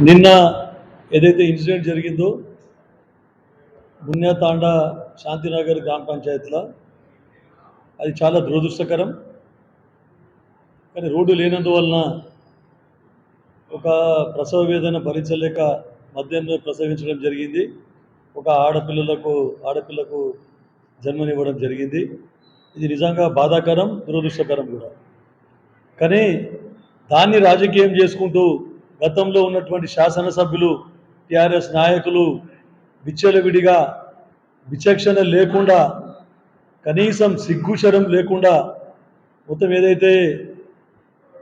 నిన్న ఏదైతే ఇన్సిడెంట్ జరిగిందో బున్యాతాండ శాంతినగర్ గ్రామ పంచాయతీలో అది చాలా దురదృష్టకరం. కానీ రోడ్డు లేనందువలన ఒక ప్రసవ వేదన భరించలేక మధ్యాహ్నం ప్రసవించడం జరిగింది. ఒక ఆడపిల్లలకు ఆడపిల్లకు జన్మనివ్వడం జరిగింది. ఇది నిజంగా బాధాకరం దురదృష్టకరం కూడా. కానీ దాన్ని రాజకీయం చేసుకుంటూ గతంలో ఉన్నటువంటి శాసనసభ్యులు టిఆర్ఎస్ నాయకులు విచ్చలవిడిగా విచక్షణ లేకుండా కనీసం సిగ్గుచరం లేకుండా మొత్తం ఏదైతే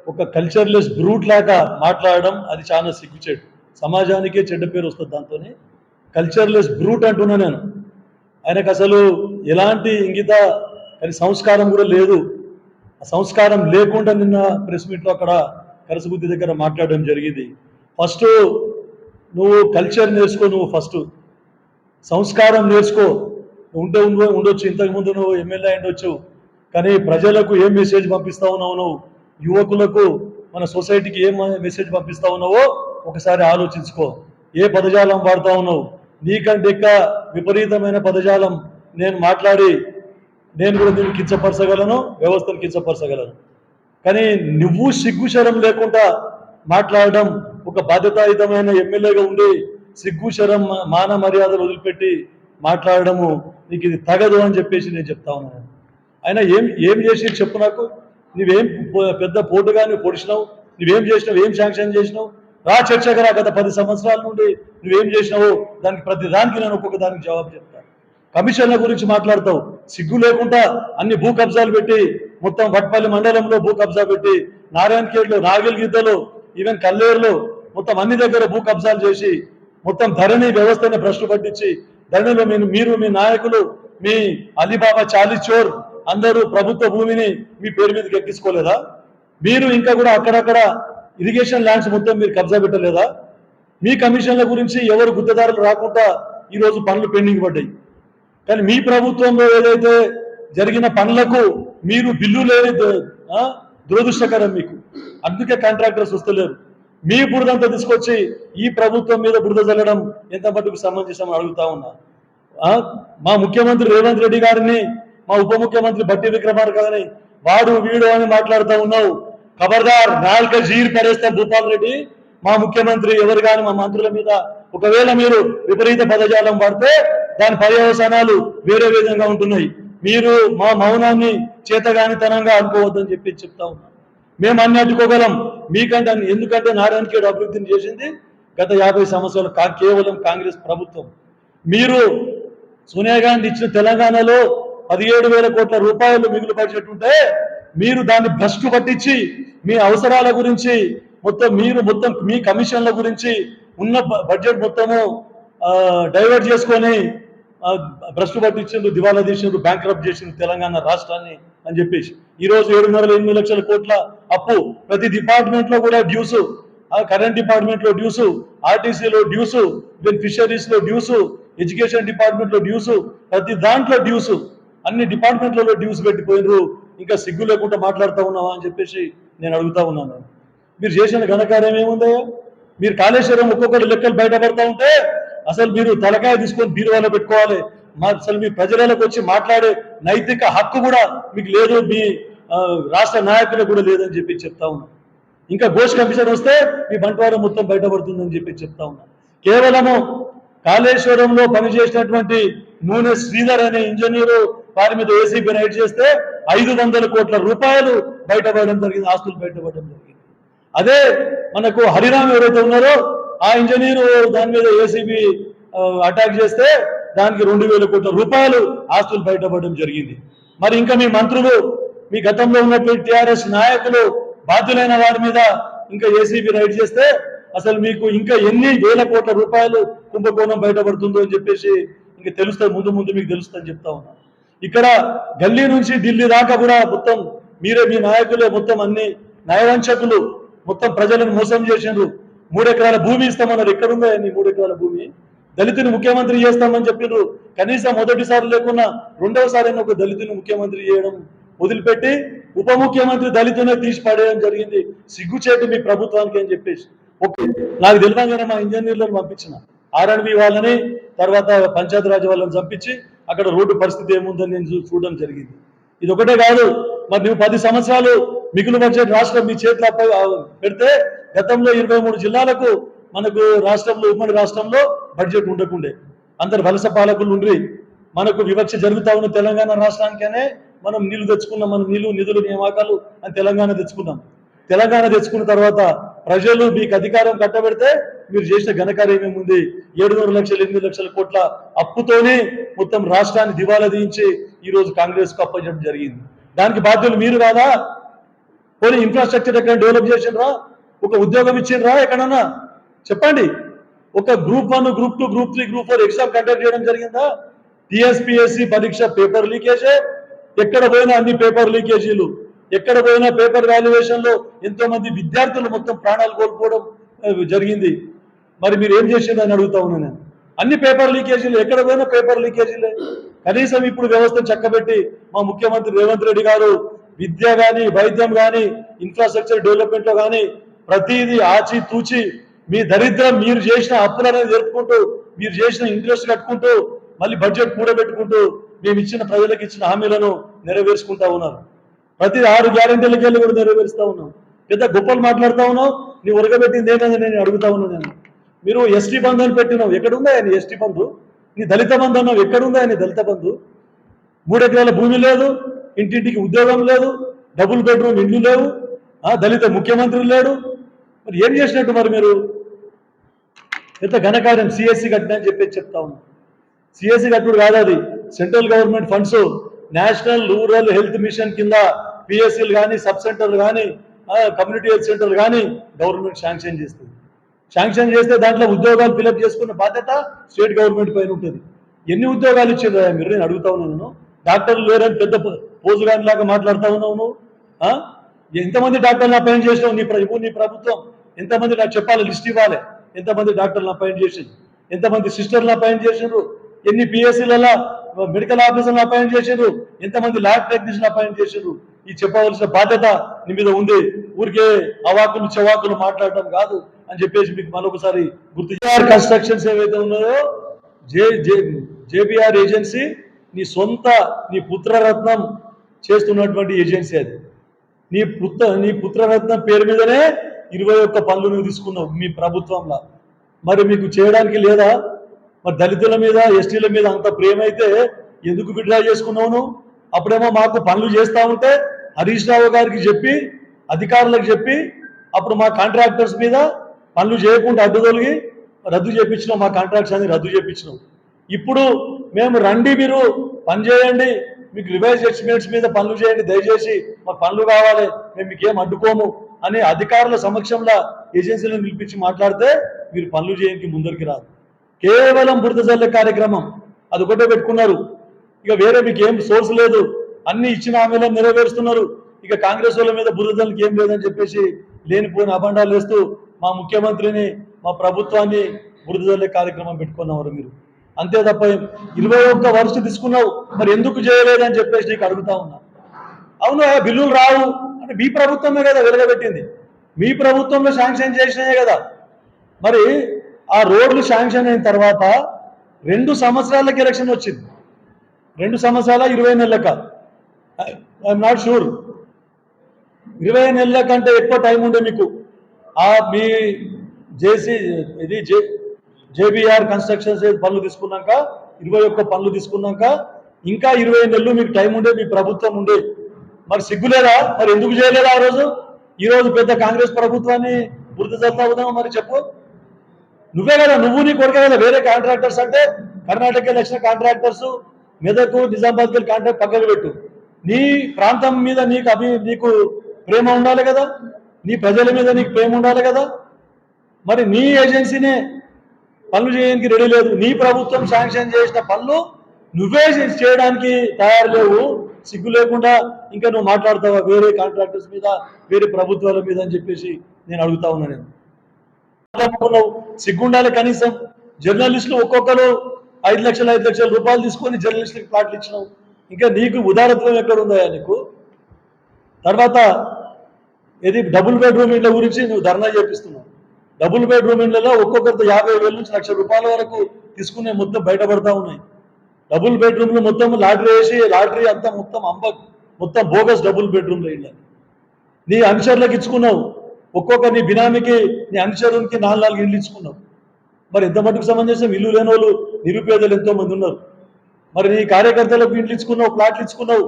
ఒక కల్చర్లెస్ బ్రూట్ లాగా మాట్లాడడం అది చాలా సిగ్గుచేటు. సమాజానికే చెడ్డ పేరు వస్తుంది దాంతోనే. కల్చర్లెస్ బ్రూట్ అంటున్నా నేను. ఆయనకు అసలు ఎలాంటి ఇంగిత కానీ సంస్కారం కూడా లేదు. ఆ సంస్కారం లేకుండా నిన్న ప్రెస్ మీట్లో అక్కడ కరసబుద్ధి దగ్గర మాట్లాడడం జరిగింది. ఫస్ట్ నువ్వు కల్చర్ నేర్చుకో నువ్వు ఫస్ట్. సంస్కారం నేర్చుకో. ఉంటే ఉండొచ్చు. ఇంతకుముందు నువ్వు ఎమ్మెల్యే ఉండొచ్చు. కానీ ప్రజలకు ఏం మెసేజ్ పంపిస్తా ఉన్నావు నువ్వు? యువకులకు మన సొసైటీకి ఏం మెసేజ్ పంపిస్తా ఉన్నావో ఒకసారి ఆలోచించుకో. ఏ పదజాలం వాడుతా ఉన్నావు? నీకంటే ఇంకా విపరీతమైన పదజాలం నేను మాట్లాడి నేను కూడా దీన్ని కించపరచగలను వ్యవస్థను కించపరచగలను. కానీ నువ్వు సిగ్గుశరం లేకుండా మాట్లాడడం ఒక బాధ్యతాయుతమైన ఎమ్మెల్యేగా ఉండి సిగ్గుశరం మాన మర్యాదలు వదిలిపెట్టి మాట్లాడడము నీకు ఇది తగదు అని చెప్పేసి నేను చెప్తా ఉన్నాను. ఆయన ఏం ఏం చేసి చెప్పు నాకు? నువ్వేం పెద్ద పోటుగా నువ్వు పొడిచినావు? నువ్వేం చేసినావు? ఏం శాంక్షన్ చేసినావు? రా చర్చగా రా గత పది సంవత్సరాల నుండి. నువ్వేం చేసినావు దానికి ప్రతి దానికి నేను ఒక్కొక్క దానికి జవాబు చెప్తాను కమిషన్ల గురించి మాట్లాడతావు. సిగ్గు లేకుండా అన్ని భూ కబ్జాలు పెట్టి మొత్తం వట్పల్లి మండలంలో భూ కబ్జా పెట్టి నారాయణఖేడ్లో నాగల్గీతలో ఈవెన్ కల్లేరులో మొత్తం అన్ని దగ్గర భూ కబ్జాలు చేసి మొత్తం ధరణి వ్యవస్థని భ్రష్టు పట్టించి ధరణిలో మీరు మీరు మీ నాయకులు మీ అలీబాబా చాలీ చోర్ అందరూ ప్రభుత్వ భూమిని మీ పేరు మీదకి ఎక్కించుకోలేదా? మీరు ఇంకా కూడా అక్కడక్కడ ఇరిగేషన్ ల్యాండ్స్ మొత్తం మీరు కబ్జా పెట్టలేదా? మీ కమిషన్ల గురించి ఎవరు గుత్తదారులు రాకుండా ఈరోజు పనులు పెండింగ్ పడ్డాయి. కానీ మీ ప్రభుత్వంలో ఏదైతే జరిగిన పనులకు మీరు బిల్లు లేని ఆ, దురదృష్టకరం మీకు. అందుకే కాంట్రాక్టర్స్ వస్తలేరు. మీ బురదంతా తీసుకొచ్చి ఈ ప్రభుత్వం మీద బురద చల్లడం ఎంత మటుకు సమంజసం అడుగుతా ఉన్నా. ఆ, మా ముఖ్యమంత్రి రేవంత్ రెడ్డి గారిని మా ఉప ముఖ్యమంత్రి బట్టి విక్రమార్కని గారిని వాడు వీడు అని మాట్లాడుతూ ఉన్నావు. ఖబర్దార్ నాలుక జీర్ పడేస్తే భూపాల్ రెడ్డి. మా ముఖ్యమంత్రి ఎవరు కానీ మా మంత్రుల మీద ఒకవేళ మీరు విపరీత పదజాలం వాడితే దాని పర్యవసానాలు వేరే విధంగా ఉంటున్నాయి. మీరు మా మౌనాన్ని చేతగానితనంగా అనుకోవద్దని చెప్పి చెప్తా ఉన్నాం. మేము అన్ని అడ్డుకోగలం. మీకంటే అన్ని- ఎందుకంటే నారాయణఖేడ్ అభివృద్ధిని చేసింది గత యాభై సంవత్సరాలు కా కేవలం కాంగ్రెస్ ప్రభుత్వం. మీరు సోనియా గాంధీ ఇచ్చిన తెలంగాణలో పదిహేడు వేల కోట్ల రూపాయలు మిగులు బడ్జెట్ ఉంటే మీరు దాన్ని భ్రష్టు పట్టించి మీ అవసరాల గురించి మొత్తం మీరు మొత్తం మీ కమిషన్ల గురించి ఉన్న బ- బడ్జెట్ మొత్తము డైవర్ట్ చేసుకొని భ్రష్టు పట్టించిండ్రు దివాలా తీసిండ్రు బ్యాంక్రప్ట్ చేసిండ్రు తెలంగాణ రాష్ట్రాన్ని అని చెప్పేసి. ఈ రోజు ఏడున్నర ఎనిమిది లక్షల కోట్ల అప్పు. ప్రతి డిపార్ట్మెంట్లో కూడా డ్యూస్ కరెంట్ డిపార్ట్మెంట్లో డ్యూస్ ఆర్టీసీలో డ్యూస్ దెన్ ఫిషరీస్లో డ్యూస్ ఎడ్యుకేషన్ డిపార్ట్మెంట్లో డ్యూస్ ప్రతి దాంట్లో డ్యూస్ అన్ని డిపార్ట్మెంట్లలో డ్యూస్ పెట్టిపోయినరు ఇంకా సిగ్గు లేకుండా మాట్లాడుతూ ఉన్నావా అని చెప్పేసి నేను అడుగుతా ఉన్నాను. మీరు చేసిన ఘనకార్యం ఏముందయ్యా? మీరు కాళేశ్వరం ఒక్కొక్కటి లెక్కలు బయటపడతా ఉంటే అసలు మీరు తలకాయ తీసుకొని బీరువాలో పెట్టుకోవాలి. మా అసలు మీ ప్రజలకు వచ్చి మాట్లాడే నైతిక హక్కు కూడా మీకు లేదు. మీ రాష్ట్ర నాయకులకు కూడా లేదని చెప్పి చెప్తా ఉన్నా. ఇంకా ఘోష్ కమిషన్ వస్తే మీ బంటవారం మొత్తం బయటపడుతుందని చెప్పి చెప్తా ఉన్నా. కేవలము కాళేశ్వరంలో పనిచేసినటువంటి నూనె శ్రీధర్ అనే ఇంజనీరు వారి మీద ఏసీబీ రైడ్ చేస్తే ఐదు వందల కోట్ల రూపాయలు బయటపడడం జరిగింది ఆస్తులు బయటపడడం జరిగింది. అదే మనకు హరిరామ్ ఎవరైతే ఉన్నారో ఆ ఇంజనీరు దాని మీద ఏసీబీ అటాక్ చేస్తే దానికి రెండు వేల కోట్ల రూపాయలు ఆస్తులు బయటపడడం జరిగింది. మరి ఇంకా మీ మంత్రులు మీ గతంలో ఉన్నటువంటి టిఆర్ఎస్ నాయకులు బాధ్యులైన వారి మీద ఇంకా ఏసీబీ రైడ్ చేస్తే అసలు మీకు ఇంకా ఎన్ని వేల కోట్ల రూపాయలు కుంభకోణం బయటపడుతుందో అని చెప్పేసి ఇంకా తెలుస్తుంది ముందు ముందు మీకు తెలుస్తుందని చెప్తా ఉన్నా. ఇక్కడ గల్లీ నుంచి ఢిల్లీ దాకా కూడా మొత్తం మీరే మీ నాయకులే మొత్తం అన్ని నయవంచకులు మొత్తం ప్రజలను మోసం చేసిండ్రు. మూడు ఎకరాల భూమి ఇస్తామన్నారు. ఎక్కడుందా నీ మూడు ఎకరాల భూమి? దళితుని ముఖ్యమంత్రి చేస్తామని చెప్పారు కనీసం మొదటిసారి లేకున్నా రెండవసారి ఒక దళితుని ముఖ్యమంత్రి చేయడం వదిలిపెట్టి ఉప ముఖ్యమంత్రి దళితునే తీసి పడేయడం జరిగింది. సిగ్గుచేటు మీ ప్రభుత్వానికి అని చెప్పేసి. ఓకే నాకు తెలియగానే మా ఇంజనీర్లను పంపించిన ఆర్ఎండ్బి వాళ్ళని తర్వాత పంచాయతీరాజ్ వాళ్ళని చంపించి అక్కడ రోడ్డు పరిస్థితి ఏముందని నేను చూడడం జరిగింది. ఇది ఒకటే కాదు మరి నువ్వు పది సంవత్సరాలు మిగులు బడ్జెట్ రాష్ట్రం మీ చేతిలో పెడితే గతంలో ఇరవై మూడు జిల్లాలకు మనకు రాష్ట్రంలో ఉమ్మడి రాష్ట్రంలో బడ్జెట్ ఉండకుండే. అందరు వలస పాలకులు ఉండ్రి. మనకు వివక్ష జరుగుతా ఉన్న తెలంగాణ రాష్ట్రానికనే మనం నీళ్ళు తెచ్చుకున్నాం మనం నీళ్ళు నిధులు నియామకాలు అని తెలంగాణ తెచ్చుకున్నాం. తెలంగాణ తెచ్చుకున్న తర్వాత ప్రజలు మీకు అధికారం కట్టబెడితే మీరు చేసిన ఘనకార్యం ఏముంది? ఏడున్నర లక్షలు ఎనిమిది లక్షల కోట్ల అప్పుతోనే మొత్తం రాష్ట్రాన్ని దివాలా దించి ఈ రోజు కాంగ్రెస్కు అప్పచెప్పడం జరిగింది. దానికి బాధ్యులు మీరు కాదా? పోనీ ఇన్ఫ్రాస్ట్రక్చర్ ఎక్కడ డెవలప్ చేసిండ్రా? ఒక ఉద్యోగం ఇచ్చిండ్రా ఎక్కడన్నా? చెప్పండి. ఒక group one group two group three group four exam conduct చేయడం జరిగిందా? టిఎస్పిఎస్సి పరీక్ష పేపర్ లీకేజే ఎక్కడ పోయినా అన్ని పేపర్ లీకేజీలు ఎక్కడ పోయినా పేపర్ వాల్యుయేషన్లో ఎంతో మంది విద్యార్థులు మొత్తం ప్రాణాలు కోల్పోవడం జరిగింది. మరి మీరు ఏం చేసిండ్రు అని అడుగుతా ఉన్నాను నేను. అన్ని పేపర్ లీకేజీలు ఎక్కడ పోయినా పేపర్ లీకేజీలే కనీసం ఇప్పుడు వ్యవస్థను చక్కబెట్టి మా ముఖ్యమంత్రి రేవంత్ రెడ్డి గారు విద్య కానీ వైద్యం కానీ ఇన్ఫ్రాస్ట్రక్చర్ డెవలప్మెంట్లో ప్రతిదీ ఆచి తూచి మీ దరిద్రం మీరు చేసిన అప్పులనేది జరుపుకుంటూ మీరు చేసిన ఇంట్రెస్ట్ కట్టుకుంటూ మళ్ళీ బడ్జెట్ కూడబెట్టుకుంటూ మేము ఇచ్చిన ప్రజలకు ఇచ్చిన హామీలను నెరవేర్చుకుంటా ఉన్నారు ప్రతి ఆరు గ్యారంటీలకి వెళ్ళి కూడా నెరవేరుస్తా ఉన్నాం. పెద్ద గొప్పలు మాట్లాడుతా ఉన్నావు నీ ఉరగబెట్టింది ఏంటని నేను అడుగుతా ఉన్నాను నేను. మీరు ఎస్టీ బంధు అని పెట్టినావు ఎక్కడుందా ఆయన ఎస్టీ బంధు? నీ దళిత బంధు అన్నావు ఎక్కడుందా ఆయన దళిత బంధు? మూడెకరాల భూమి లేదు ఇంటింటికి ఉద్యోగం లేదు డబుల్ బెడ్రూమ్ ఇండ్లు లేవు దళిత ముఖ్యమంత్రి లేడు. మరి ఏం చేసినట్టు మరి మీరు? ఎంత ఘనకార్యం సిఎస్సి కట్టిన అని చెప్పేసి చెప్తా ఉన్నాం. సిఎస్సి కట్టుడు కాదు అది. Central government funds national rural health mission కింద పిఎస్సీలు కానీ సబ్ సెంటర్లు కానీ కమ్యూనిటీ హెల్త్ సెంటర్లు కానీ గవర్నమెంట్ శాంక్షన్ చేస్తుంది. శాంక్షన్ చేస్తే దాంట్లో ఉద్యోగాలు ఫిలప్ చేసుకున్న బాధ్యత స్టేట్ గవర్నమెంట్ పైన ఉంటుంది. ఎన్ని ఉద్యోగాలు ఇచ్చిండ్రా మీరు? నేను అడుగుతా ఉన్నాను. డాక్టర్లు లేరని పెద్ద పోజుగాని లాగా మాట్లాడుతా ఉన్నావు నువ్వు? ఆ? ఎంతమంది డాక్టర్లు అపాయింట్ చేసినావు నీ ప్రభు నీ ప్రభుత్వం? ఎంతమంది నాకు చెప్పాలి లిస్ట్ ఇవ్వాలి? ఎంతమంది డాక్టర్లు అపాయింట్ చేసింది ఎంతమంది సిస్టర్లు అపాయింట్ చేసిండ్రు? ఎన్ని పిఎస్సీలలో మెడికల్ ఆఫీసర్లు అపాయింట్ చేసిండ్రు? ఎంతమంది ల్యాబ్ టెక్నీషియన్ అపాయింట్ చేసిండ్రు? ఈ చెప్పవలసిన బాధ్యత నీ మీద ఉంది. ఊరికే అవాకులు చవాకులు మాట్లాడటం కాదు అని చెప్పేసి మీకు మరొకసారి గుర్తు కన్స్ట్రక్షన్స్ ఏవైతే ఉన్నాయో జే జే జేబిఆర్ ఏజెన్సీ నీ సొంత నీ పుత్రరత్నం చేస్తున్నటువంటి ఏజెన్సీ అది. నీ పుత్ర నీ పుత్రరత్నం పేరు మీదనే ఇరవై ఒక్క పనులు నువ్వు తీసుకున్నావు మీ ప్రభుత్వంలో. మరి మీకు చేయడానికి లేదా? మరి దళితుల మీద ఎస్టీల మీద అంత ప్రేమ అయితే ఎందుకు విడ్రా చేసుకున్నావు నువ్వు? అప్పుడేమో మాకు పనులు చేస్తూ ఉంటే హరీష్ రావు గారికి చెప్పి అధికారులకు చెప్పి అప్పుడు మా కాంట్రాక్టర్స్ మీద పనులు చేయకుండా అడ్డు తొలగి రద్దు చేయించినాం మా కాంట్రాక్ట్స్ అన్ని రద్దు చేయించినాం ఇప్పుడు మేము రండి మీరు పని చేయండి. మీకు రివైజ్ ఎస్టిమేట్స్ మీద పనులు చేయండి దయచేసి మా పనులు కావాలి మేము మీకు ఏం అడ్డుకోము అని అధికారుల సమక్షంలో ఏజెన్సీలను పిలిపించి మాట్లాడితే మీరు పనులు చేయడానికి ముందరికి రాదు. కేవలం బురద కార్యక్రమం అది ఒకటే పెట్టుకున్నారు. ఇక వేరే మీకు ఏం సోర్స్ లేదు అన్ని ఇచ్చిన హామీలను నెరవేరుస్తున్నారు. ఇక కాంగ్రెస్ వాళ్ళ మీద బురదలకి జల్లకి ఏం లేదని చెప్పేసి లేనిపోయిన అబండాలు వేస్తూ మా ముఖ్యమంత్రిని మా ప్రభుత్వాన్ని బురద కార్యక్రమం పెట్టుకున్నవారు మీరు. అంతే తప్ప ఇరవై ఒక్క వరుస తీసుకున్నావు మరి ఎందుకు చేయలేదని చెప్పేసి నీకు అడుగుతా ఉన్నా. అవును ఆ బిల్లులు రావు. అంటే మీ ప్రభుత్వమే కదా వెలగబెట్టింది. మీ ప్రభుత్వంలో శాంక్షన్ చేసినాయే కదా. మరి ఆ రోడ్లు శాంక్షన్ అయిన తర్వాత రెండు సంవత్సరాలకి ఎలక్షన్ వచ్చింది. రెండు సంవత్సరాల ఇరవై నెలలక ఐఎమ్ నాట్ షూర్. ఇరవై నెలల కంటే ఎక్కువ టైం ఉండే మీకు. ఆ మీ జేసీ ఇది జే జేబీఆర్ కన్స్ట్రక్షన్స్ పనులు తీసుకున్నాక ఇరవై ఒక్క పనులు తీసుకున్నాక ఇంకా ఇరవై నెలలు మీకు టైం ఉండే మీ ప్రభుత్వం ఉండే. మరి సిగ్గులేదా? మరి ఎందుకు చేయలేదా ఆ రోజు? ఈ రోజు పెద్ద కాంగ్రెస్ ప్రభుత్వాన్ని గుర్తు చేస్తా మరి చెప్పు. నువ్వే కదా నువ్వు నీ కొడుకే కదా వేరే కాంట్రాక్టర్స్ అంటే కర్ణాటక దక్షిణ కాంట్రాక్టర్స్ మెదకు నిజామాబాద్ కాంట్రాక్ట్ పక్కకు పెట్టు. నీ ప్రాంతం మీద నీకు అభి నీకు ప్రేమ ఉండాలి కదా. నీ ప్రజల మీద నీకు ప్రేమ ఉండాలి కదా. మరి నీ ఏజెన్సీనే పనులు చేయడానికి రెడీ లేదు. నీ ప్రభుత్వం శాంక్షన్ చేసిన పనులు నువ్వే చేయడానికి తయారు లేవు. సిగ్గు లేకుండా ఇంకా నువ్వు మాట్లాడతావా? వేరే కాంట్రాక్టర్స్ మీద వేరే ప్రభుత్వాల మీద అని చెప్పేసి నేను అడుగుతా ఉన్నా నేను. సిగ్గుండాలి కనీసం. జర్నలిస్టులు ఒక్కొక్కరు ఐదు లక్షల ఐదు లక్షల రూపాయలు తీసుకొని జర్నలిస్టులకు ప్లాట్లు ఇచ్చినావు. ఇంకా నీకు ఉదారత్వం ఎక్కడ ఉందా నీకు? తర్వాత ఇది డబుల్ బెడ్రూమ్ ఇళ్ళ గురించి నువ్వు ధర్నా చేపిస్తున్నావు. డబుల్ బెడ్రూమ్ ఇళ్ళలో ఒక్కొక్కరితో యాభై వేల నుంచి లక్ష రూపాయల వరకు తీసుకునే మొత్తం బయటపడతా ఉన్నాయి. డబుల్ బెడ్రూమ్లు మొత్తం లాటరీ వేసి లాటరీ అంతా మొత్తం అంబ మొత్తం బోగస్ డబుల్ బెడ్రూమ్లు ఇళ్ళని నీ అనుచరులకు ఇచ్చుకున్నావు. ఒక్కొక్క నీ బినామీకి నీ అనుచరునికి నాలుగు నాలుగు ఇళ్ళు ఇచ్చుకున్నావు. మరి ఎంత మటుకు సంబంధించిన ఇల్లు లేని వాళ్ళు నిరుపేదలు ఎంతో మంది ఉన్నారు. మరి నీ కార్యకర్తలకు ఇండ్లు ఇచ్చుకున్నావు ప్లాట్లు ఇచ్చుకున్నావు.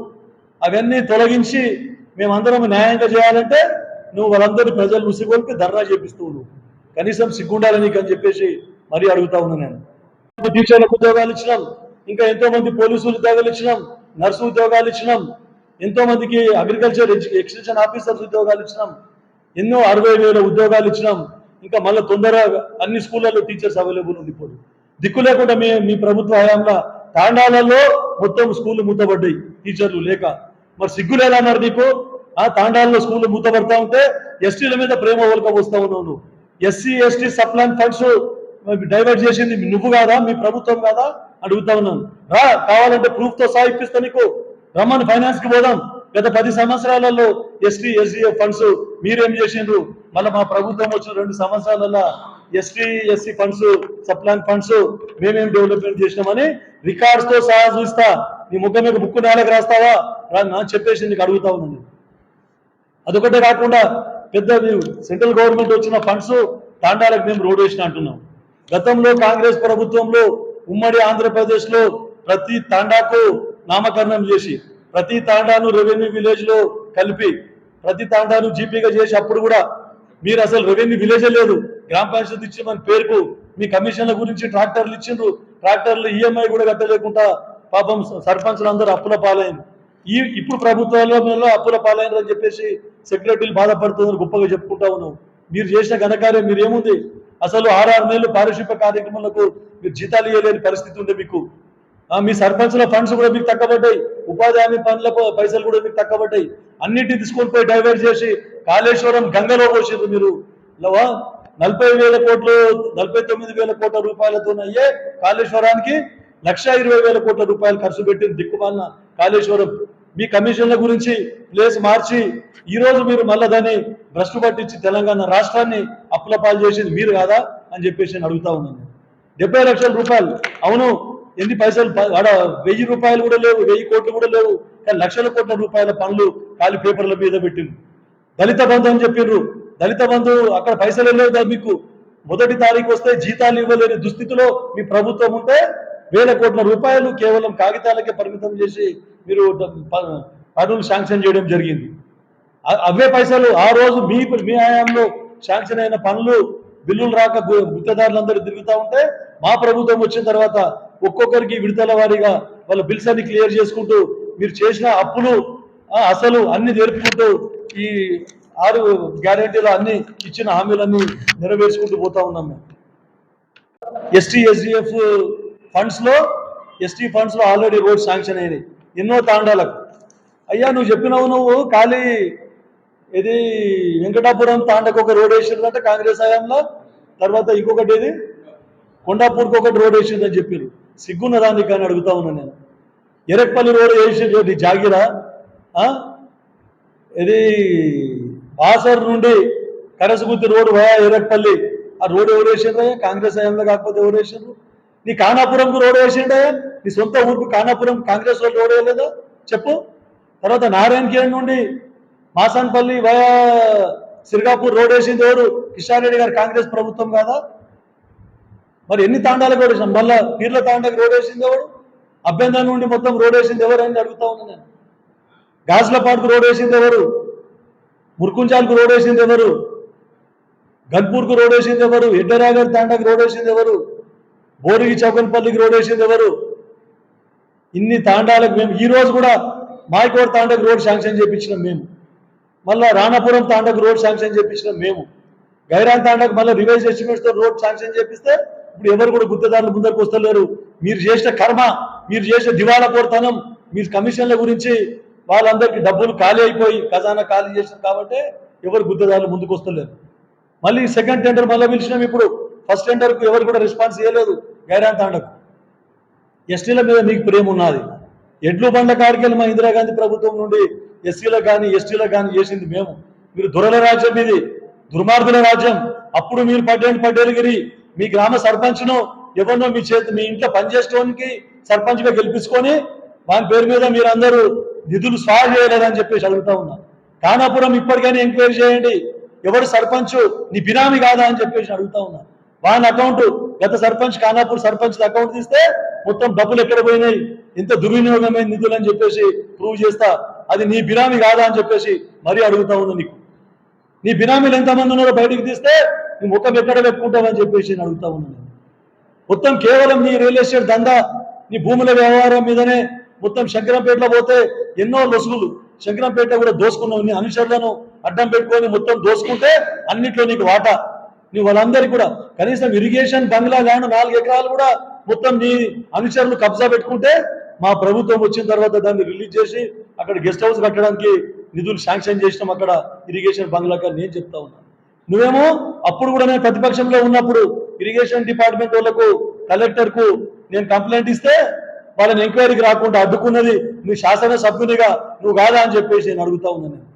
అవన్నీ తొలగించి మేమందరం న్యాయంగా చేయాలంటే నువ్వు వాళ్ళందరూ ప్రజలు ముసిగొలిపి ధర్నా చేపిస్తూ నువ్వు కనీసం సిగ్గుండాలి నీకు అని చెప్పేసి మరీ అడుగుతా ఉన్నా నేను. టీచర్లకు ఉద్యోగాలు ఇచ్చినాం. ఇంకా ఎంతో మంది పోలీసులు ఉద్యోగాలు ఇచ్చినాం. నర్సు ఉద్యోగాలు ఇచ్చినాం. ఎంతో మందికి అగ్రికల్చర్ ఎక్స్టెన్షన్ ఆఫీసర్స్ ఉద్యోగాలు ఇచ్చినాం. ఎన్నో అరవై వేల ఉద్యోగాలు ఇచ్చినాం. ఇంకా మళ్ళీ తొందరగా అన్ని స్కూళ్ళల్లో టీచర్స్ అవైలబుల్ ఉంది ఇప్పుడు. దిక్కు లేకుండా మీ మీ ప్రభుత్వ హయాంలో తాండాలలో మొత్తం స్కూళ్ళు మూతపడ్డాయి టీచర్లు లేక. మరి సిగ్గు లేదా మరి నీకు? ఆ తాండాలలో స్కూళ్ళు మూతపడతా ఉంటే ఎస్టీల మీద ప్రేమ ఓలకపోస్తా ఉన్నావు నువ్వు. SC ST sub plan funds divert చేసింది. నువ్వు కాదా? మీ ప్రభుత్వం కాదా? అడుగుతా ఉన్నాను. రా కావాలంటే ప్రూఫ్తో సహా ఇప్పిస్తా నీకు. రమ్మని ఫైనాన్స్కి పోదాం. గత పది సంవత్సరాలలో ఎస్టీ ఎస్డిఎఫ్ ఫండ్స్ మీరేం చేసిండ్రు? మళ్ళీ మా ప్రభుత్వం వచ్చిన రెండు సంవత్సరాలలో ST SC funds sub plan funds మేమేం డెవలప్మెంట్ చేసినామని రికార్డ్స్తో సహా చూస్తా. నీ ముఖం మీద బుక్ నేలకు రాస్తావా? రా చెప్పేసి నీకు అడుగుతా ఉన్నాను. అదొకటే కాకుండా పెద్ద సెంట్రల్ గవర్నమెంట్ వచ్చిన ఫండ్స్ తాండాలకు మేము రోడ్ వేసిన అంటున్నాం. గతంలో కాంగ్రెస్ ప్రభుత్వంలో ఉమ్మడి ఆంధ్రప్రదేశ్లో ప్రతి తాండాకు నామకరణం చేసి ప్రతి తాండాను రెవెన్యూ విలేజ్లో కలిపి ప్రతి తాండాను జీపీగా చేసి అప్పుడు కూడా మీరు అసలు రెవెన్యూ విలేజే లేదు. గ్రామ పంచాయతీ ఇచ్చిన మన పేరుకు మీ కమిషన్ల గురించి ట్రాక్టర్లు ఇచ్చిండ్రు. ట్రాక్టర్లు ఈఎంఐ కూడా కట్టలేకుండా పాపం సర్పంచ్లు అందరూ అప్పుల పాలైంది. ఈ ఇప్పుడు ప్రభుత్వాలలో అప్పుల పాలైనరు అని చెప్పేసి సెక్రటరీలు బాధపడుతుందని గొప్పగా చెప్పుకుంటా ఉన్నాం. మీరు చేసిన ఘనకార్యం మీరు ఏముంది అసలు ఆరారు నెలలు పారిశుభ్ర కార్యక్రమాలకు మీరు జీతాలు ఇవ్వలేని పరిస్థితి ఉంది మీకు. మీ సర్పంచ్ల ఫండ్స్ కూడా మీకు తక్కబడ్డాయి ఉపాధి హామీ పనుల పైసలు కూడా మీకు తక్కబడ్డాయి అన్నిటిని తీసుకొని పోయి డైవర్ట్ చేసి కాళేశ్వరం గంగలో పోసారు మీరు. లవా నలభై వేల కోట్లు నలభై తొమ్మిది వేల కోట్ల రూపాయలతో అయ్యే కాళేశ్వరానికి లక్ష ఇరవై వేల కోట్ల రూపాయలు ఖర్చు పెట్టిన దిక్కుమాలిన కాళేశ్వరం మీ కమిషన్ల గురించి ప్లేస్ మార్చి ఈ రోజు మీరు మళ్ళా దాన్ని భ్రష్టు పట్టించి తెలంగాణ రాష్ట్రాన్ని అప్పుల పాలు చేసింది మీరు కాదా అని చెప్పేసి నేను అడుగుతా ఉన్నాను. డెబ్బై లక్షల రూపాయలు. అవును ఎన్ని పైసలు ఆడ వెయ్యి రూపాయలు కూడా లేవు వెయ్యి కోట్లు కూడా లేవు కానీ లక్షల కోట్ల రూపాయల పనులు ఖాళీ పేపర్ల మీద పెట్టిండ్రు. దళిత బంధు అని చెప్పిండ్రు దళిత బంధు అక్కడ పైసలు లేవు మీకు? మొదటి తారీఖు వస్తే జీతాలు ఇవ్వలేని దుస్థితిలో మీ ప్రభుత్వం ఉంటే వేల కోట్ల రూపాయలు కేవలం కాగితాలకే పరిమితం చేసి మీరు ప- పనులు శాంక్షన్ చేయడం జరిగింది. అవే పైసలు ఆ రోజు మీ మీ హయాంలో శాంక్షన్ అయిన పనులు బిల్లులు రాక గుత్తదారులందరూ తిరుగుతూ ఉంటే మా ప్రభుత్వం వచ్చిన తర్వాత ఒక్కొక్కరికి విడతల వారీగా వాళ్ళ బిల్స్ అన్ని క్లియర్ చేసుకుంటూ మీరు చేసిన అప్పులు అసలు అన్ని జరుపుకుంటూ ఈ ఆరు గ్యారెంటీలు అన్ని ఇచ్చిన హామీలన్నీ నెరవేర్చుకుంటూ పోతా ఉన్నాం మేము. ఎస్టీ ఎస్డిఎఫ్ ఫండ్స్లో ఎస్టీ ఫండ్స్లో ఆల్రెడీ రోడ్ శాంక్షన్ అయినాయి. ఎన్నో తాండాలకు. అయ్యా నువ్వు చెప్పినావు నువ్వు ఖాళీ ఇది వెంకటాపురం తాండకు ఒక రోడ్ వేసిందంటే కాంగ్రెస్ హయాంలో తర్వాత ఇంకొకటి ఇది కొండాపూర్కి ఒకటి రోడ్ వేసిందని చెప్పారు సిగ్గున్నదా నీకు అని అడుగుతా ఉన్నా నేను. ఎరక్పల్లి రోడ్ వేసిండ్రు ఇది జాగిరా? ఇది బాసర్ నుండి కరసగుత్తి రోడ్ పోయా ఎరక్పల్లి. ఆ రోడ్ ఎవరు వేసిండ్రయ్యా కాంగ్రెస్ హయాంలో కాకపోతే ఎవరు వేసిండ్రు నీ కానాపురంకు రోడ్ వేసిండయా నీ సొంత ఊరుకు కానాపురం కాంగ్రెస్ వాళ్ళు ఓడేయలేదా చెప్పు. తర్వాత నారాయణ కిరణ్ నుండి మాసాన్పల్లి వయా సిరిగాపూర్ రోడ్ వేసింది ఎవరు? కిషన్ రెడ్డి గారు కాంగ్రెస్ ప్రభుత్వం కాదా? మరి ఎన్ని తాండాలకు రోడ్ వేసాం మళ్ళా పీర్ల తాండకు రోడ్ వేసింది ఎవరు? అభ్యంతరం నుండి మొత్తం రోడ్ వేసింది ఎవరు అని అడుగుతా ఉన్నాను నేను. గాజులపాడుకు రోడ్ వేసింది ఎవరు? మురుకుంచాలకు రోడ్ వేసింది ఎవరు? గన్పూర్కు రోడ్ వేసింది ఎవరు? ఎడ్డరాగర్ తాండాకు రోడ్ వేసింది ఎవరు? బోరిగి చౌకన్పల్లికి రోడ్ వేసింది ఎవరు? ఇన్ని తాండాలకు మేము ఈ రోజు కూడా మాయకోట తాండకు రోడ్ శాంక్షన్ చేయించినాం మేము. మళ్ళా రాణాపురం తాండకు రోడ్ శాంక్షన్ చేయించినాం మేము. గైరాన్ తాండకు మళ్ళీ రివైజ్ ఎస్టిమేట్స్తో రోడ్ శాంక్షన్ చేపిస్తే ఇప్పుడు ఎవరు కూడా గుత్తదారులు ముందరకు వస్తలేరు. మీరు చేసిన కర్మ మీరు చేసిన దివాళా కోరుతనం మీ కమిషన్ల గురించి వాళ్ళందరికీ డబ్బులు ఖాళీ అయిపోయి ఖజానా ఖాళీ చేసిన కాబట్టి ఎవరు గుత్తదారులు ముందుకు వస్తలేరు. మళ్ళీ సెకండ్ టెండర్ మళ్ళీ పిలిచినాం ఇప్పుడు. ఫస్ట్ టెండర్కు ఎవరు కూడా రెస్పాన్స్ చేయలేదు గైరాన్ తాండకు. ఎస్టీల మీద మీకు ప్రేమ ఉన్నది. ఎడ్లు బండ్ల కాడికెళ్ళి మా ఇందిరాగాంధీ ప్రభుత్వం నుండి ఎస్సీలకు కానీ ఎస్టీలకు కానీ చేసింది మేము. మీరు దొరల రాజ్యం ఇది దుర్మార్గుల రాజ్యం. అప్పుడు మీరు పడ్డేంటి పడ్డేలుగిరి? మీ గ్రామ సర్పంచ్ను ఎవరినో మీ చేతి మీ ఇంట్లో పనిచేసేవానికి సర్పంచ్గా గెలిపించుకొని వాని పేరు మీద మీరు అందరూ నిధులు సాగు చేయలేదని చెప్పేసి అడుగుతా ఉన్నా. కానాపురం ఇప్పటికైనా ఎంక్వైరీ చేయండి. ఎవరు సర్పంచ్ నీ బినామీ కాదా అని చెప్పేసి అడుగుతా ఉన్నా. వాని అకౌంట్ గత సర్పంచ్ ఖానాపూర్ సర్పంచ్ అకౌంట్ తీస్తే మొత్తం డబ్బులు ఎక్కడ పోయినాయి? ఎంత దుర్వినియోగమైన నిధులు అని చెప్పేసి ప్రూవ్ చేస్తా. అది నీ బినామీ కాదా అని చెప్పేసి మరీ అడుగుతా ఉన్నా నీకు. నీ బినామీలు ఎంతమంది ఉన్నారో బయటికి తీస్తే నీ ముఖం ఎక్కడ పెట్టుకుంటావని చెప్పేసి నేను అడుగుతా ఉన్నాను మొత్తం కేవలం నీ రియల్ ఎస్టేట్ దందా నీ భూముల వ్యవహారం మీదనే మొత్తం శంకరంపేటలో పోతే ఎన్నో లొసుగులు. శంకరంపేట కూడా దోసుకున్నావు. నీ అనుచరులను అడ్డం పెట్టుకొని మొత్తం దోసుకుంటే అన్నిట్లో నీకు వాటా. నీ వాళ్ళందరికీ కూడా. కనీసం ఇరిగేషన్ బంగ్లా ల్యాండ్ నాలుగు ఎకరాలు కూడా మొత్తం నీ అనుచరులు కబ్జా పెట్టుకుంటే మా ప్రభుత్వం వచ్చిన తర్వాత దాన్ని రిలీజ్ చేసి అక్కడ గెస్ట్ హౌస్ కట్టడానికి నిధులు శాంక్షన్ చేసినాం అక్కడ ఇరిగేషన్ బంగ్లాకి నేను చెప్తా ఉన్నా. నువ్వేమో అప్పుడు కూడా నేను ప్రతిపక్షంలో ఉన్నప్పుడు ఇరిగేషన్ డిపార్ట్మెంట్ వాళ్ళకు కలెక్టర్కు నేను కంప్లైంట్ ఇస్తే వాళ్ళని ఎంక్వైరీకి రాకుండా అడ్డుకున్నది నువ్వు శాసన సభ్యునిగా నువ్వు కాదా అని చెప్పేసి నేను అడుగుతా ఉన్నాను నేను.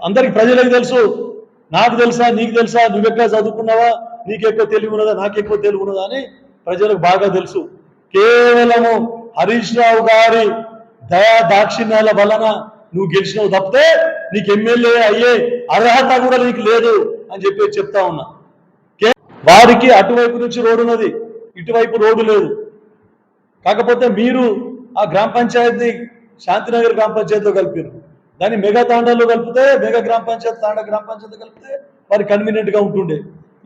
అందరికి ప్రజలకు తెలుసు నాకు తెలుసా నీకు తెలుసా నువ్వెక్కడ చదువుకున్నావా నీకెక్కువ తెలివి ఉన్నదా నాకు ఎక్కువ తెలివి ఉన్నదా అని ప్రజలకు బాగా తెలుసు. కేవలము హరీష్ రావు గారి దయా దాక్షిణ్యాల వలన నువ్వు గెలిచినవు తప్పితే నీకు ఎమ్మెల్యే అయ్యే అర్హత కూడా నీకు లేదు అని చెప్పి చెప్తా ఉన్నా. వారికి అటువైపు నుంచి రోడ్డు ఉన్నది ఇటువైపు రోడ్డు లేదు. కాకపోతే మీరు ఆ గ్రామ పంచాయతీ శాంతినగర్ గ్రామ పంచాయతీలో కలిపారు. దాన్ని మెగా తాండాలో కలిపితే మెగా గ్రామ పంచాయతీ తాండా గ్రామ పంచాయతీ కలిపితే వారి కన్వీనియంట్గా ఉంటుండే.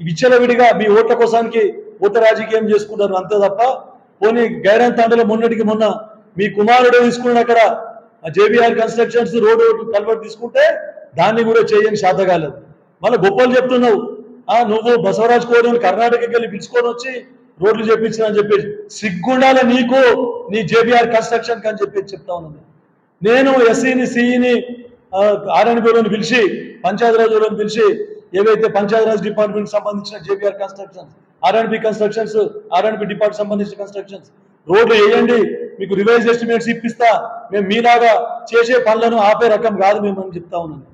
విచ్చలవిడిగా మీ ఓట్ల కోసానికి ఓట రాజకీయం చేసుకుంటారు అంతే తప్ప పోనీ గైరాన్ తాండలో మొన్నటికి మొన్న మీ కుమారుడు తీసుకున్న అక్కడ జేబీఆర్ కన్స్ట్రక్షన్స్ రోడ్డు కల్వర్ట్ తీసుకుంటే దాన్ని కూడా చేయని శాత కాలేదు. మళ్ళీ గొప్పలు చెప్తున్నావు ఆ నువ్వు బసవరాజ్ కోరిని కర్ణాటకకి వెళ్ళి పిలుచుకొని వచ్చి రోడ్లు చేపించిన అని చెప్పేసి సిగ్గుండాలి నీకు నీ జేబీఆర్ కన్స్ట్రక్షన్ అని చెప్పేసి చెప్తా ఉన్నాను. నేను ఎస్సీని సిఈని ఆర్ఎన్బిలోని పిలిచి పంచాయతీ వాళ్ళని పిలిచి ఏవైతే పంచాయతీరాజ్ డిపార్ట్మెంట్ సంబంధించిన JPR constructions RNB constructions RNB depart సంబంధించిన కన్స్ట్రక్షన్స్ రోడ్లు వేయండి మీకు రివైజ్ ఎస్టిమేట్స్ ఇప్పిస్తా మేము మీలాగా చేసే పనులను ఆపే రకం కాదు మేము అని చెప్తా ఉన్నాను.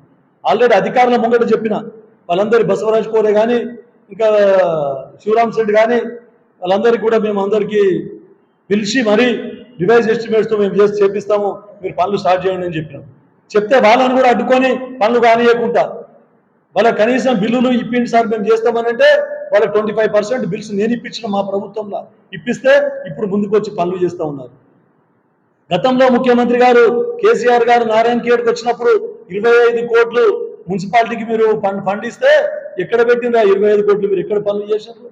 ఆల్రెడీ అధికారుల ముంగట చెప్పిన వాళ్ళందరి బసవరాజ్ కోరే కానీ ఇంకా శివరామ్ శెట్టి కానీ వాళ్ళందరికీ కూడా మేము అందరికీ పిలిచి మరీ రివైజ్ ఎస్టిమేట్స్తో మేము చేసి చేపిస్తాము మీరు పనులు స్టార్ట్ చేయండి అని చెప్పినాం. చెప్తే వాళ్ళని కూడా అడ్డుకొని పనులు కానియకుండా వాళ్ళ కనీసం బిల్లులు ఇప్పిండి సార్ మేము చేస్తామని అంటే వాళ్ళకి ట్వంటీ ఫైవ్ పర్సెంట్ బిల్స్ నేను ఇప్పించిన మా ప్రభుత్వంలో. ఇప్పిస్తే ఇప్పుడు ముందుకు వచ్చి పనులు చేస్తూ ఉన్నారు. గతంలో ముఖ్యమంత్రి గారు కేసీఆర్ గారు నారాయణ ఖేడ్కి వచ్చినప్పుడు ఇరవై ఐదు కోట్లు మున్సిపాలిటీకి మీరు ఫండ్ ఫండ్ ఇస్తే ఎక్కడ పెట్టింది ఆ ఇరవై ఐదు కోట్లు మీరు ఎక్కడ పనులు చేశారు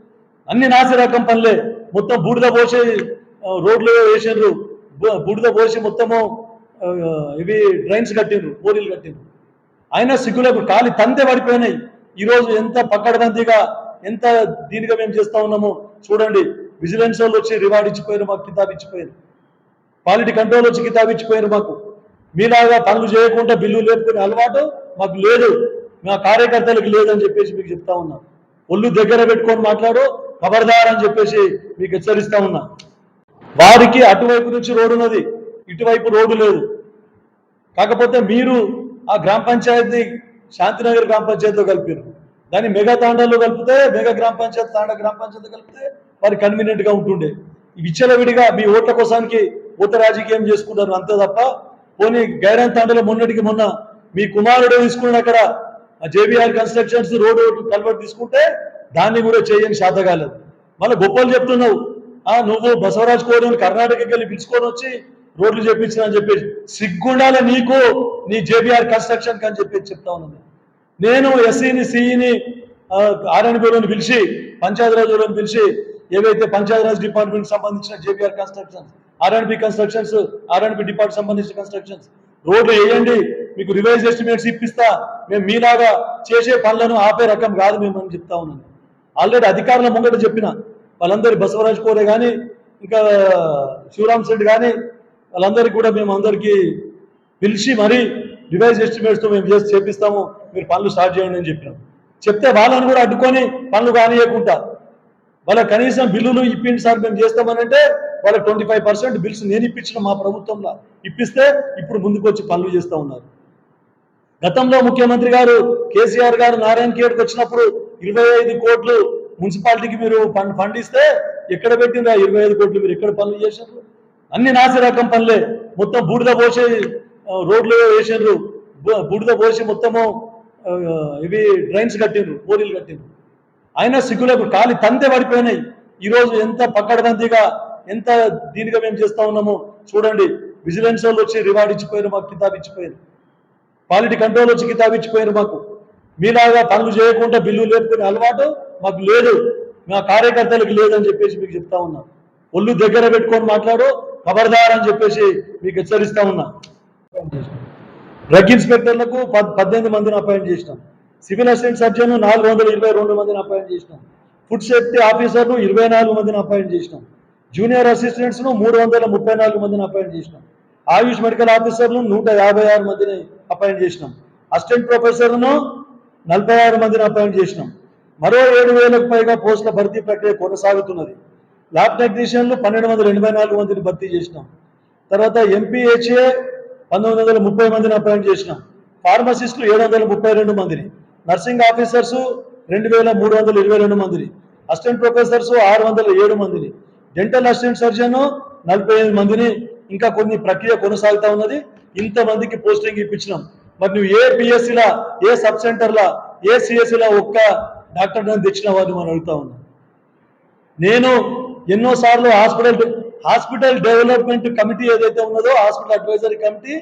అన్ని నాసిరకం పనులే. మొత్తం బూడిద పోసే రోడ్లు వేసిండ్రు బుడిద పోసి మొత్తము ఇవి డ్రైన్స్ కట్టిండ్రు బోరీలు కట్టిండ్రు అయినా సిగ్గులకు కాలి తంతే పడిపోయినాయి. ఈరోజు ఎంత పక్కడబందీగా ఎంత దీనిగా మేము చేస్తా ఉన్నామో చూడండి. విజిలెన్స్ వాళ్ళు వచ్చి రివార్డ్ ఇచ్చిపోయారు మాకు కితాబ్ ఇచ్చిపోయారు క్వాలిటీ కంట్రోల్ వచ్చి కితాబ్ ఇచ్చిపోయారు మాకు. మీలాగా పనులు చేయకుండా బిల్లు లేపుకునే అలవాటు మాకు లేదు. మా కార్యకర్తలకు లేదని చెప్పేసి మీకు చెప్తా ఉన్నా. ఒళ్ళు దగ్గర పెట్టుకొని మాట్లాడు ఖబర్దార్ అని చెప్పేసి మీకు హెచ్చరిస్తా ఉన్నా. వారికి అటువైపు నుంచి రోడ్డు ఉన్నది ఇటువైపు రోడ్డు లేదు. కాకపోతే మీరు ఆ గ్రామ పంచాయతీ శాంతినగర్ గ్రామ పంచాయతీలో కలిపారు. దాన్ని మెగా తాండాలో కలిపితే మెగా గ్రామ పంచాయతీ తాండా గ్రామ పంచాయతీ కలిపితే వారి కన్వీనియంట్గా ఉంటుండే. విచ్చలవిడిగా మీ ఓట్ల కోసానికి ఓట రాజకీయం చేసుకుంటారు అంతే తప్ప పోనీ గైరాన్ తాండలో మొన్నటికి మొన్న మీ కుమారుడు తీసుకున్న అక్కడ జేబీఆర్ కన్స్ట్రక్షన్స్ రోడ్ కల్వర్ట్ తీసుకుంటే దాన్ని కూడా చేయని శాత కాలేదు. మళ్ళీ గొప్పలు చెప్తున్నావు నువ్వు బసవరాజ్ కోరిని కర్ణాటకకి వెళ్ళి పిలుచుకొని వచ్చి రోడ్లు చేపించిన అని చెప్పేసి సిగ్గుండాలి నీకు నీ జేబీఆర్ కన్స్ట్రక్షన్ అని చెప్పేసి చెప్తా ఉన్నది నేను ఎస్సీని సిఈని ఆర్ఎన్బిలోని పిలిచి పంచాయతీరాజ్ వాళ్ళని పిలిచి ఏవైతే పంచాయతీరాజ్ డిపార్ట్మెంట్ సంబంధించిన JBR constructions RNB constructions RNB depart సంబంధించిన కన్స్ట్రక్షన్స్ రోడ్లు వేయండి మీకు రివైజ్ ఎస్టిమేట్స్ ఇప్పిస్తా మేము మీలాగా చేసే పనులను ఆపే రకం కాదు మేము అని చెప్తా ఉన్నాను. ఆల్రెడీ అధికారుల ముంగట చెప్పిన వాళ్ళందరి బసవరాజ్ కోరే కానీ ఇంకా శివరామ్ శెట్టి కానీ వాళ్ళందరికీ కూడా మేము అందరికీ పిలిచి మరీ రివైజ్ ఎస్టిమేట్స్తో మేము చేసి చేపిస్తాము మీరు పనులు స్టార్ట్ చేయండి అని చెప్పినాం. చెప్తే వాళ్ళని కూడా అడ్డుకొని పనులు కానియకుండా వాళ్ళ కనీసం బిల్లులు ఇప్పిండి సార్ మేము చేస్తామని అంటే వాళ్ళకి ట్వంటీ ఫైవ్ పర్సెంట్ బిల్స్ నేను ఇప్పించిన మా ప్రభుత్వంలో. ఇప్పిస్తే ఇప్పుడు ముందుకు వచ్చి పనులు చేస్తూ ఉన్నారు. గతంలో ముఖ్యమంత్రి గారు కేసీఆర్ గారు నారాయణ ఖేడ్కి వచ్చినప్పుడు ఇరవై ఐదు కోట్లు మున్సిపాలిటీకి మీరు ఫండ్ ఫండ్ ఇస్తే ఎక్కడ పెట్టిండ్రు? ఆ ఇరవై ఐదు కోట్లు మీరు ఎక్కడ పనులు చేసిండ్రు అన్ని నాసి రకం పనులే. మొత్తం బూడిద పోసి రోడ్లు వేసిండ్రు బు- బూడిద పోసి మొత్తము ఇవి డ్రైన్స్ కట్టిండ్రు బోరీలు కట్టిండ్రు అయినా సిగ్గులకు కాలి తంతే పడిపోయినాయి. ఈరోజు ఎంత పక్కడబందీగా ఎంత దీనిగా మేము చేస్తా ఉన్నామో చూడండి. విజిలెన్స్ వాళ్ళు వచ్చి రివార్డ్ ఇచ్చిపోయారు మాకు కితాబ్ ఇచ్చిపోయారు క్వాలిటీ కంట్రోల్ వచ్చి కితాబ్ ఇచ్చిపోయారు మాకు. మీలాగా పనులు చేయకుండా బిల్లు లేపుకునే అలవాటు మాకు లేదు. మా కార్యకర్తలకు లేదని చెప్పేసి మీకు చెప్తా ఉన్నా. ఒళ్ళు దగ్గర పెట్టుకొని మాట్లాడు ఖబర్దార్ అని చెప్పేసి మీకు హెచ్చరిస్తా ఉన్నా. డ్రగ్ ఇన్స్పెక్టర్లకు పద్దెనిమిది మందిని అపాయింట్ చేసినాం. సివిల్ అసిస్టెంట్ సర్జన్ నాలుగు వందల ఇరవై రెండు మందిని అపాయింట్ చేసినాం. ఫుడ్ సేఫ్టీ ఆఫీసర్ను ఇరవై నాలుగు మందిని అపాయింట్ చేసినాం. జూనియర్ అసిస్టెంట్స్ను మూడు వందల ముప్పై నాలుగు మందిని అపాయింట్ చేసినాం. ఆయుష్ మెడికల్ ఆఫీసర్ను నూట యాభై ఆరు మందిని అపాయింట్ చేసినాం. అసిస్టెంట్ ప్రొఫెసర్ను నలభై ఆరు మందిని అపాయింట్ చేసినాం. మరో ఏడు వేలకు పైగా పోస్టుల భర్తీ ప్రక్రియ కొనసాగుతున్నది. ల్యాబ్ టెక్నీషియన్లు పన్నెండు వందల ఎనభై నాలుగు మందిని భర్తీ చేసినాం. తర్వాత ఎంపీహెచ్ఏ పంతొమ్మిది వందల ముప్పై మందిని అపాయింట్ చేసినాం. ఫార్మసిస్టులు ఏడు వందల ముప్పై రెండు మందిని. నర్సింగ్ ఆఫీసర్స్ రెండు వేల మూడు వందల ఇరవై రెండు మందిని. అసిస్టెంట్ ప్రొఫెసర్స్ ఆరు వందల ఏడు మందిని. డెంటల్ అసిస్టెంట్ సర్జన్ నలభై ఐదు మందిని ఇంకా కొన్ని ప్రక్రియ కొనసాగుతా ఉన్నది. ఇంతమందికి పోస్టింగ్ ఇప్పించినాం. మరి నువ్వు ఏ పిఎస్సిలా ఏ సబ్ సెంటర్లా ఏ సిఎస్సిలా ఒక్క డాక్టర్ తెచ్చిన వారిని మనం అడుగుతా ఉన్నాం. నేను ఎన్నోసార్లు హాస్పిటల్ హాస్పిటల్ డెవలప్మెంట్ కమిటీ ఏదైతే ఉన్నదో hospital advisory committee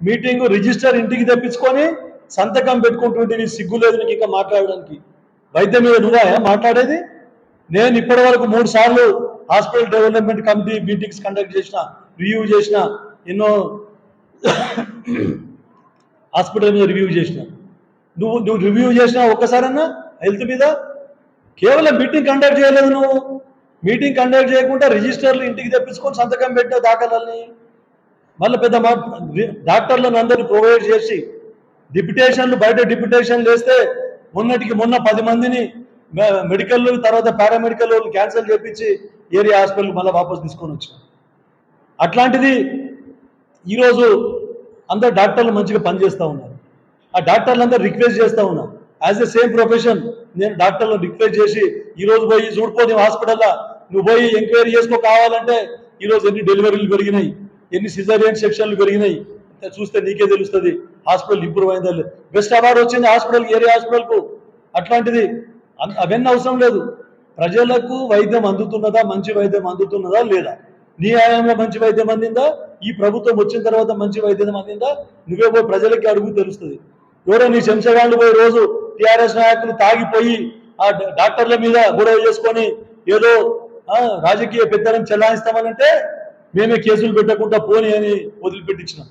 meeting register ఇంటికి తెప్పించుకొని సంతకం పెట్టుకుంటుంటే నీ సిగ్గు లేదు నీకు ఇంకా మాట్లాడడానికి. వైద్యం మీద నువ్వా మాట్లాడేది? నేను ఇప్పటి వరకు మూడు సార్లు hospital development committee meetings conduct చేసిన రివ్యూ చేసిన ఎన్నో హాస్పిటల్ మీద రివ్యూ చేసిన. నువ్వు నువ్వు రివ్యూ చేసినా ఒక్కసారన్నా? హెల్త్ మీద కేవలం మీటింగ్ కండక్ట్ చేయలేదు నువ్వు మీటింగ్ కండక్ట్ చేయకుండా రిజిస్టర్లు ఇంటికి తెప్పించుకొని సంతకం పెట్టిన దాఖలని మళ్ళీ పెద్ద మా డాక్టర్లను అందరినీ ప్రొవైడ్ చేసి డిప్యుటేషన్లు బయట డిప్యుటేషన్లు వేస్తే మొన్నటికి మొన్న పది మందిని మెడికల్ తర్వాత పారామెడికల్ వాళ్ళు క్యాన్సిల్ చేపించి ఏరియా హాస్పిటల్ మళ్ళీ వాపస్ తీసుకొని వచ్చాం. అట్లాంటిది ఈరోజు అందరు డాక్టర్లు మంచిగా పనిచేస్తూ ఉన్నారు. ఆ డాక్టర్లు అందరూ రిక్వెస్ట్ చేస్తూ ఉన్నారు. యాజ్ ద సేమ్ ప్రొఫెషన్ నేను డాక్టర్లు రిక్వెస్ట్ చేసి ఈ రోజు పోయి చూడుకో నువ్వు హాస్పిటల్లో నువ్వు పోయి ఎంక్వైరీ చేసుకో కావాలంటే ఈ రోజు ఎన్ని డెలివరీలు పెరిగినాయి ఎన్ని సిజరియన్ సెక్షన్లు పెరిగినాయి చూస్తే నీకే తెలుస్తుంది హాస్పిటల్ ఇంప్రూవ్ అయిందా లేదు. బెస్ట్ అవార్డు వచ్చింది హాస్పిటల్ ఏరియా హాస్పిటల్కు. అట్లాంటిది అవన్నీ అవసరం లేదు. ప్రజలకు వైద్యం అందుతున్నదా మంచి వైద్యం అందుతున్నదా లేదా? నీ ఆయంలో మంచి వైద్యం అందిందా? ఈ ప్రభుత్వం వచ్చిన తర్వాత మంచి వైద్యం అందిందా? నువ్వే పోయి ప్రజలకి అడుగు తెలుస్తుంది. ఎవరో నీ శంసగాళ్ళు పోయి రోజు టిఆర్ఎస్ నాయకులు తాగిపోయి ఆ డాక్టర్ల మీద గొడవ చేసుకొని ఏదో రాజకీయ పెద్దలను చెలాయిస్తామనంటే మేమే కేసులు పెట్టకుండా పోని అని వదిలిపెట్టించినాం.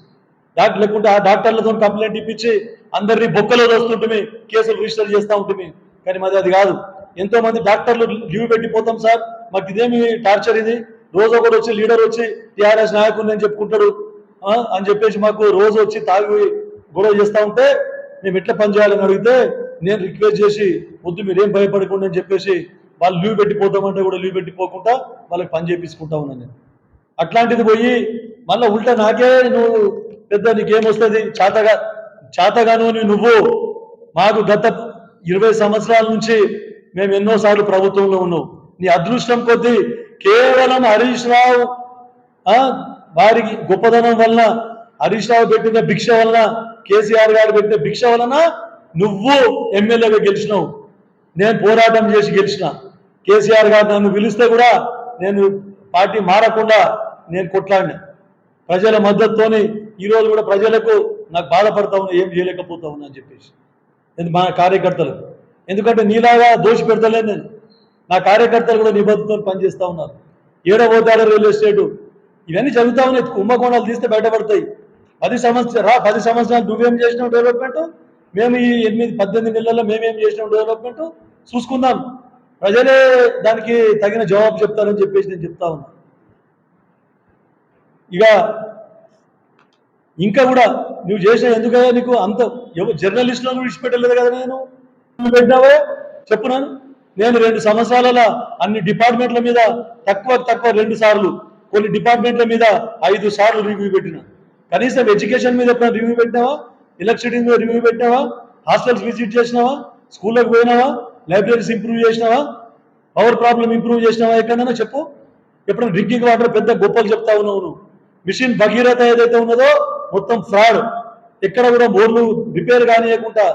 డాక్టర్ లేకుండా ఆ డాక్టర్లతో కంప్లైంట్ ఇప్పించి అందరినీ బొక్కలో దోస్తుంటే కేసులు రిజిస్టర్ చేస్తూ ఉంటుంది కానీ మాది అది కాదు. ఎంతో మంది డాక్టర్లు లీవ్ పెట్టిపోతాం సార్. మాకు ఇదేమి టార్చర్ ఇది? రోజు ఒకటి వచ్చి లీడర్ వచ్చి టిఆర్ఎస్ నాయకుడిని అని చెప్పుకుంటాడు. అని చెప్పేసి మాకు రోజు వచ్చి తాగి గొడవ చేస్తూ ఉంటే మేము ఎట్లా పని చేయాలని అడిగితే నేను రిక్వెస్ట్ చేసి వద్దు మీరేం భయపడకుండా అని చెప్పేసి వాళ్ళు లీవ్ పెట్టిపోతామంటే కూడా లీవ్ పెట్టిపోకుండా వాళ్ళకి పని చేపించుకుంటా ఉన్నాను నేను. అట్లాంటిది పోయి మళ్ళీ ఉల్టా నాకే నువ్వు పెద్ద నీకేమొస్తుంది? చాతగా చేతగాను నువ్వు. మాకు గత ఇరవై సంవత్సరాల నుంచి మేము ఎన్నోసార్లు ప్రభుత్వంలో ఉన్నాం. నీ అదృష్టం కొద్దీ కేవలం హరీష్ రావు ఆ, వారికి గొప్పదనం వలన హరీష్ రావు పెట్టిన భిక్ష వలన కేసీఆర్ గారు పెట్టిన భిక్ష వలన నువ్వు ఎమ్మెల్యేగా గెలిచినావు. నేను పోరాటం చేసి గెలిచిన. కేసీఆర్ గారు నన్ను పిలిస్తే కూడా నేను పార్టీ మారకుండా నేను కొట్లాడినా. ప్రజల మద్దతుతోని ఈరోజు కూడా ప్రజలకు నాకు బాధపడతా ఉన్నా ఏం చేయలేకపోతా ఉన్నా అని చెప్పేసి. ఎందుకు మా కార్యకర్తలు. ఎందుకంటే నీలాగా దోషి పెడతలే నేను. నా కార్యకర్తలు కూడా నిబద్ధతో పనిచేస్తూ ఉన్నారు. ఏడో పోతాడు రైల్వే స్టేటు ఇవన్నీ జరుగుతా ఉన్నాయి కుంభకోణాలు తీస్తే బయటపడతాయి. పది సంవత్సరం రా పది సంవత్సరాలు నువ్వేం చేసినావు డెవలప్మెంట్ మేము ఈ ఎనిమిది పద్దెనిమిది నెలల్లో మేమేం చేసినాం డెవలప్మెంట్ చూసుకుందాం. ప్రజలే దానికి తగిన జవాబు చెప్తారని చెప్పేసి నేను చెప్తా ఉన్నా. ఇక ఇంకా కూడా నువ్వు చేసిన ఎందుకయ్యా నీకు? అంత ఎవరు జర్నలిస్టులను విడిచిపెట్టలేదు కదా నేను? నువ్వు పెట్టినావే? చెప్పు నేను రెండు సంవత్సరాల అన్ని డిపార్ట్మెంట్ల మీద తక్కువ తక్కువ రెండు సార్లు కొన్ని డిపార్ట్మెంట్ల మీద ఐదు సార్లు రివ్యూ పెట్టిన. కనీసం ఎడ్యుకేషన్ మీద ఎప్పుడైనా రివ్యూ పెట్టినావా? ఎలక్ట్రిసిటీ మీద రివ్యూ పెట్టినావా? హాస్టల్స్ విజిట్ చేసినావా? స్కూళ్ళకి పోయినావా? లైబ్రరీస్ ఇంప్రూవ్ చేసినావా? పవర్ ప్రాబ్లం ఇంప్రూవ్ చేసినావా? ఎక్కడైనా చెప్పు. ఎప్పుడైనా డ్రింకింగ్ వాటర్ పెద్ద గొప్పలు చెప్తా ఉన్నావు నువ్వు. మిషన్ భగీరథ ఏదైతే ఉన్నదో మొత్తం ఫ్రాడ్ ఎక్కడ కూడా బోర్లు రిపేర్ కానియకుండా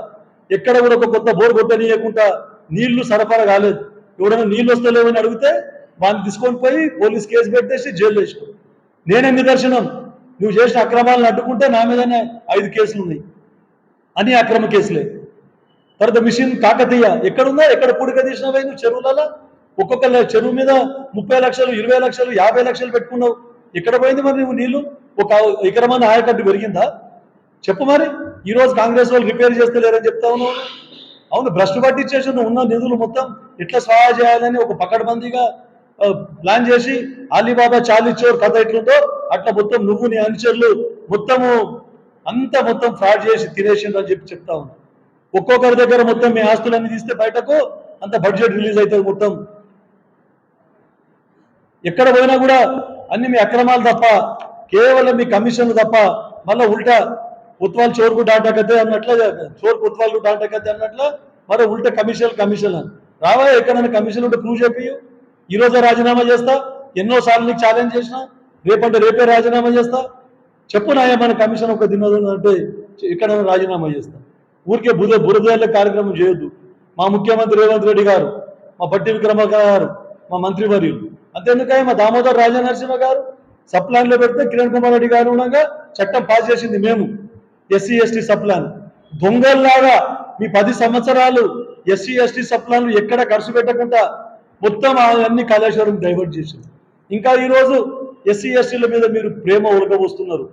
ఎక్కడ కూడా ఒక కొత్త బోర్ కొట్టనీయకుండా నీళ్ళు సరఫరా కాలేదు. ఎవడైనా నీళ్ళు వస్తలేవని అడిగితే వాడిని తీసుకొని పోయి పోలీస్ కేసు పెట్టేసి జైల్లో వేసుకో. నేనే నిదర్శనం. నువ్వు చేసిన అక్రమాలను అడ్డుకుంటే నా మీదనే ఐదు కేసులు ఉన్నాయి. అన్ని అక్రమ కేసులే. తర్వాత మిషన్ కాకతీయ ఎక్కడుందా? ఎక్కడ పుడిక తీసినావే నువ్వు చెరువులలో ఒక్కొక్క చెరువు మీద ముప్పై లక్షలు ఇరవై లక్షలు యాభై లక్షలు పెట్టుకున్నావు. ఎక్కడ పోయింది మరి నువ్వు నీళ్ళు? ఒక ఎకరమైన ఆయకట్టు పెరిగిందా? చెప్పు మరి. ఈరోజు కాంగ్రెస్ వాళ్ళు రిపేర్ చేస్తలేరని చెప్తా ఉన్నావు అవును భ్రష్టు పట్టించేసి ఉన్న నిధులు మొత్తం ఎట్లా సహాయ చేయాలని ఒక పకడ్బందీగా ప్లాన్ చేసి అలీబాబా చాలిచోర్ కథ ఎట్లుందో అట్లా మొత్తం నువ్వు నీ అనుచరులు మొత్తము అంతా మొత్తం ఫ్రాడ్ చేసి తినేసిండ్రు అని చెప్పి చెప్తా ఉన్నా. ఒక్కొక్కరి దగ్గర మొత్తం మీ ఆస్తులన్నీ తీస్తే బయటకు అంత బడ్జెట్ రిలీజ్ అవుతుంది మొత్తం. ఎక్కడ పోయినా కూడా అన్ని మీ అక్రమాలు తప్ప కేవలం మీ కమిషన్లు తప్ప మళ్ళీ ఉల్టా ఉత్వాల్ చోరుకు డాంటకద్దే అన్నట్లు చోరు ఉత్వాల్ డాంటకద్దే అన్నట్లు మరో ఉల్టా కమిషన్ కమిషన్ అని. రావా ఎక్కడైనా కమిషన్ ఉంటే ప్రూవ్ చెప్పి ఈ రాజీనామా చేస్తా ఎన్నో సార్లు నీకు ఛాలెంజ్ చేసిన రేపంటే రేపే రాజీనామా చేస్తా. చెప్పు నాయ మన కమిషన్ ఒక దినోదం అంటే ఇక్కడ రాజీనామా చేస్తా. ఊరికే బుధ బురదేళ్ళ కార్యక్రమం చేయొద్దు. మా ముఖ్యమంత్రి రేవంత్ రెడ్డి గారు మా బట్టి విక్రమార్క గారు మా మంత్రివర్యులు. అంతేందుకే మా దామోదర్ రాజా నరసింహ గారు సప్లాన్లో పెడితే కిరణ్ కుమార్ రెడ్డి గారు ఉండగా చట్టం పాస్ చేసింది మేము. SC ST sub plan. దొంగల్లాగా మీ పది సంవత్సరాలు ఎస్సీ ఎస్టీ సప్లాన్లు ఎక్కడ ఖర్చు పెట్టకుండా మొత్తం అన్ని కాళేశ్వరం డైవర్ట్ చేసింది. ఇంకా ఈరోజు ఎస్సీ ఎస్టీల మీద మీరు ప్రేమ ఉడకబోస్తున్నారు